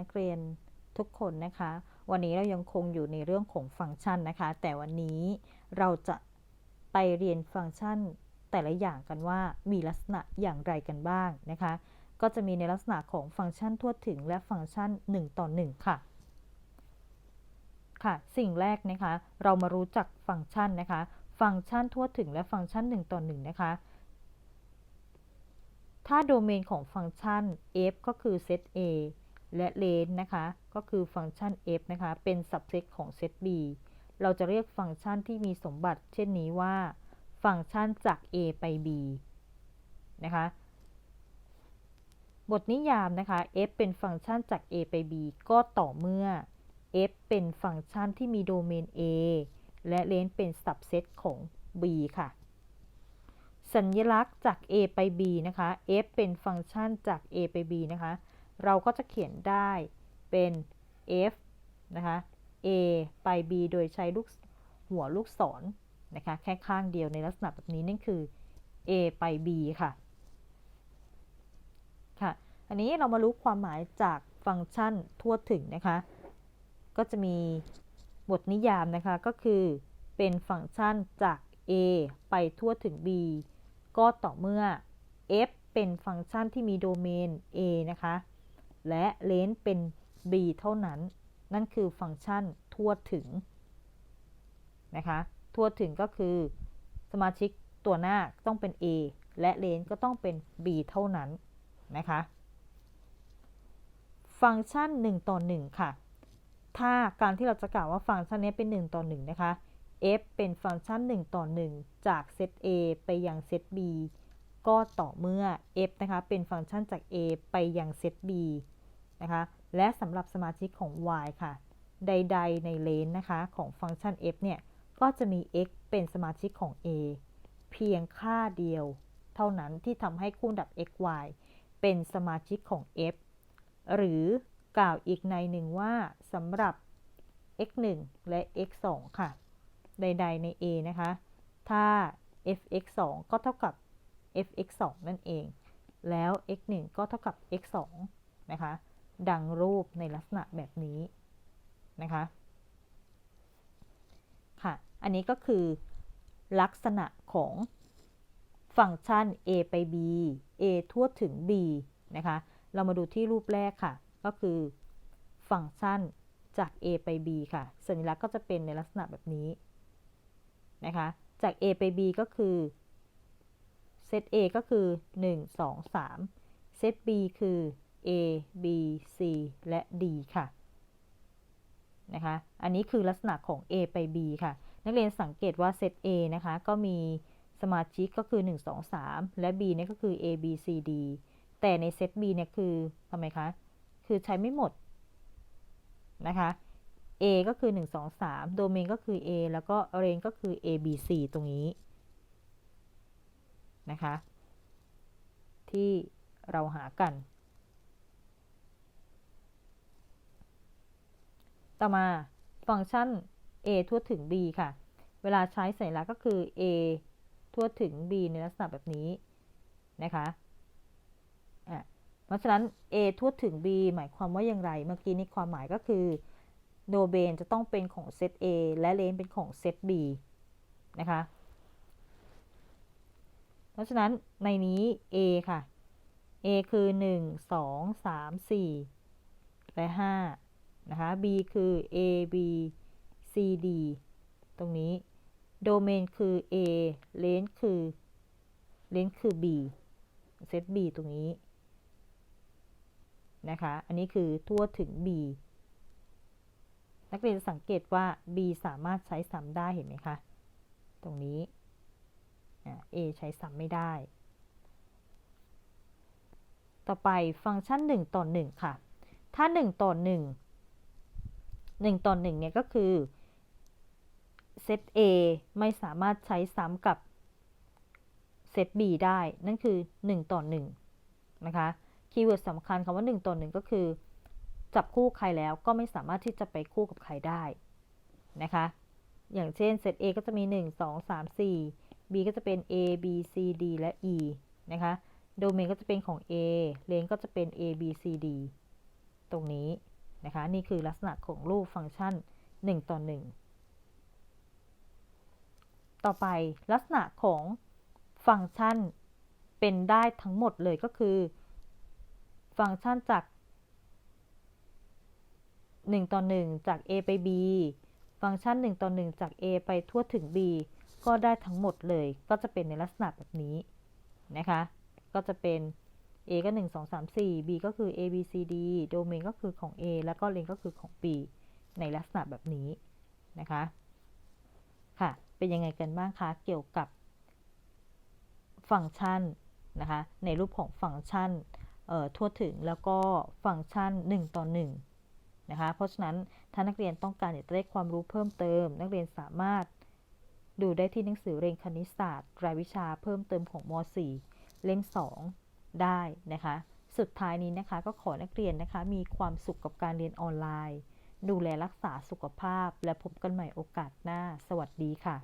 นักเรียนทุกคนนะคะ วันนี้เรายังคงอยู่ในเรื่องของฟังก์ชันนะคะ แต่วันนี้เราจะไปเรียนฟังก์ชันแต่ละอย่างกันว่ามีลักษณะอย่างไรกันบ้างนะคะ ก็จะมีในลักษณะของฟังก์ชันทั่วถึงและฟังก์ชัน 1 ต่อ 1 ค่ะ ค่ะ สิ่งแรกนะคะ เรามารู้จักฟังก์ชันนะคะ ฟังก์ชันทั่วถึงและฟังก์ชัน 1 ต่อ 1 นะคะ ถ้าโดเมนของฟังก์ชัน f ก็คือเซต a และเลนนะคะ ก็คือฟังก์ชัน f นะคะ เป็นสับเซตของเซต b เราจะเรียกฟังก์ชันที่มีสมบัติ เช่นนี้ว่า ฟังก์ชันจาก a ไป b นะคะ บทนิยามนะคะ f เป็นฟังก์ชันจาก a ไป b ก็ต่อเมื่อ f เป็นฟังก์ชันที่มีโดเมน a และเลนเป็นสับเซตของ b ค่ะ สัญลักษณ์จาก a ไป b นะคะ f เป็นฟังก์ชันจาก a ไป b นะคะ เราก็จะเขียนได้เป็น f นะคะ a ไป b โดยใช้ลูกหัวลูกศรนนะคะแค่ข้างเดียวในลักษณะแบบนี้นั่นคือ a ไป b ค่ะ ค่ะ อันนี้เรามารู้ความหมายจากฟังก์ชันทั่วถึงนะคะ ก็จะมีบทนิยามนะคะก็คือเป็นฟังก์ชันจาก a ไปทั่วถึง b ก็ต่อเมื่อ f เป็นฟังก์ชันที่มีโดเมน a นะคะ และเลนเป็น b เท่านั้น นั่นคือฟังก์ชันทั่วถึงนะคะทั่วถึงก็คือสมาชิกตัวหน้าต้องเป็น a และเลนก็ต้องเป็น b เท่านั้นนะคะฟังก์ชัน 1 ต่อ 1 ค่ะ ถ้าการที่เราจะกล่าวว่าฟังก์ชันนี้เป็น 1 ต่อ 1 นะคะ f เป็นฟังก์ชัน 1 ต่อ 1 จากเซต a ไปยังเซต b ก็ต่อเมื่อ f นะคะ เป็นฟังก์ชันจาก a ไปยังเซต b นะคะ และสำหรับสมาชิกของ y ค่ะ ใด ๆ ในเลนนะคะ ของฟังก์ชัน f เนี่ย ก็จะมี x เป็นสมาชิกของ a เพียงค่าเดียว เท่านั้นที่ทำให้คู่ดับ x y เป็นสมาชิกของ f หรือกล่าวอีกในหนึ่งว่าสำหรับ x 1และ x 2ค่ะ ใด ๆ ใน a นะคะ ถ้า f(x 2ก็เท่ากับ f(x 2นั่นเอง แล้ว x 1ก็เท่ากับ x 2นะคะ ดังรูปในลักษณะแบบนี้นะคะ ค่ะ อันนี้ก็คือลักษณะของฟังก์ชัน a ไป b a ทั่วถึง b นะคะ เรามาดูที่รูปแรกค่ะ ก็คือฟังก์ชันจาก a ไป b ค่ะ สัญลักษณ์ก็จะเป็นในลักษณะแบบนี้นะคะ จาก a ไป b ก็คือเซต a ก็คือ 1 2 3 เซต b คือ a b c และ d ค่ะ นะคะ อันนี้คือลักษณะของ a ไป b ค่ะ นักเรียนสังเกตว่าเซต a นะคะ ก็มีสมาชิกก็คือ 1 2 3 และ b เนี่ยก็คือ a b c d แต่ในเซต b เนี่ยคือทำไมคะ คือใช้ไม่หมด นะคะ A ก็คือ 1 2 3 โดเมนก็คือ A แล้วก็เรนก็คือ A B C ตรงนี้ นะคะ ที่เราหากัน ต่อมาฟังก์ชัน a ทั่วถึง b ค่ะ เวลาใช้สัญลักษณ์ก็คือ a ทั่วถึง b ในลักษณะแบบนี้นะคะอะเพราะฉะนั้น a ทั่วถึง b หมายความว่าอย่างไร เมื่อกี้นี้ความหมายก็คือโดเบนจะต้องเป็นของเซต A และเลนเป็นของเซต B นะคะ เพราะฉะนั้นในนี้ A ค่ะ A คือ 1 2 3 4 และ 5 นะคะ B คือ A B C D ตรงนี้ โดเมนคือ A เลนคือ เลนคือ B เซต B ตรงนี้ นะคะ อันนี้คือทั่วถึง B นักเรียนสังเกตว่า b สามารถใช้ซ้ำได้เห็นไหมคะ ตรงนี้ a ใช้ซ้ำไม่ได้ ต่อไปฟังก์ชัน 1 ต่อ 1 ค่ะ ถ้า 1 ต่อ 1 1 ต่อ1เนี่ยก็คือเซต A ไม่สามารถใช้ซ้ำกับเซต B ได้ นั่นคือ 1 ต่อ1นะคะ คีย์เวิร์ดสำคัญคำว่า 1 ต่อ 1 ก็คือ จับคู่ใครแล้วก็ไม่สามารถที่จะไปคู่กับใครได้นะคะ อย่างเช่นเซต A ก็จะมี 1 2 3 4 B ก็จะเป็น A B C D และ E นะคะ โดเมนก็จะเป็นของ A เลนก็จะเป็น A B C D ตรงนี้ นะคะ นี่คือลักษณะของรูปฟังก์ชัน 1 ต่อ 1 ต่อไปลักษณะของฟังก์ชันเป็นได้ทั้งหมดเลยก็คือ ฟังก์ชันจาก 1 ต่อ 1 จาก a ไป b ฟังก์ชัน 1 ต่อ 1 จาก a ไปทั่วถึง b ก็ได้ทั้งหมดเลย ก็จะเป็นในลักษณะแบบนี้นะคะ ก็จะเป็น a ก็ 1 2 3 4 b ก็คือ a b c d โดเมนก็คือของ a แล้วก็เลนก็คือของ b ในลักษณะแบบนี้นะคะ ค่ะ เป็นยังไงกันบ้างคะ เกี่ยวกับฟังก์ชันนะคะ ในรูปของฟังก์ชันทั่วถึงแล้วก็ฟังก์ชัน 1 ต่อ 1 นะคะ เพราะฉะนั้นถ้านักเรียนต้องการอยากจะได้ความรู้เพิ่มเติม นักเรียนสามารถดูได้ที่หนังสือเรียนคณิตศาสตร์รายวิชาเพิ่มเติมของม .4 เล่ม 2 ได้นะคะ สุดท้ายนี้นะคะก็ขอนักเรียนนะคะ มีความสุขกับการเรียนออนไลน์ ดูแลรักษาสุขภาพ และพบกันใหม่โอกาสหน้า สวัสดีค่ะ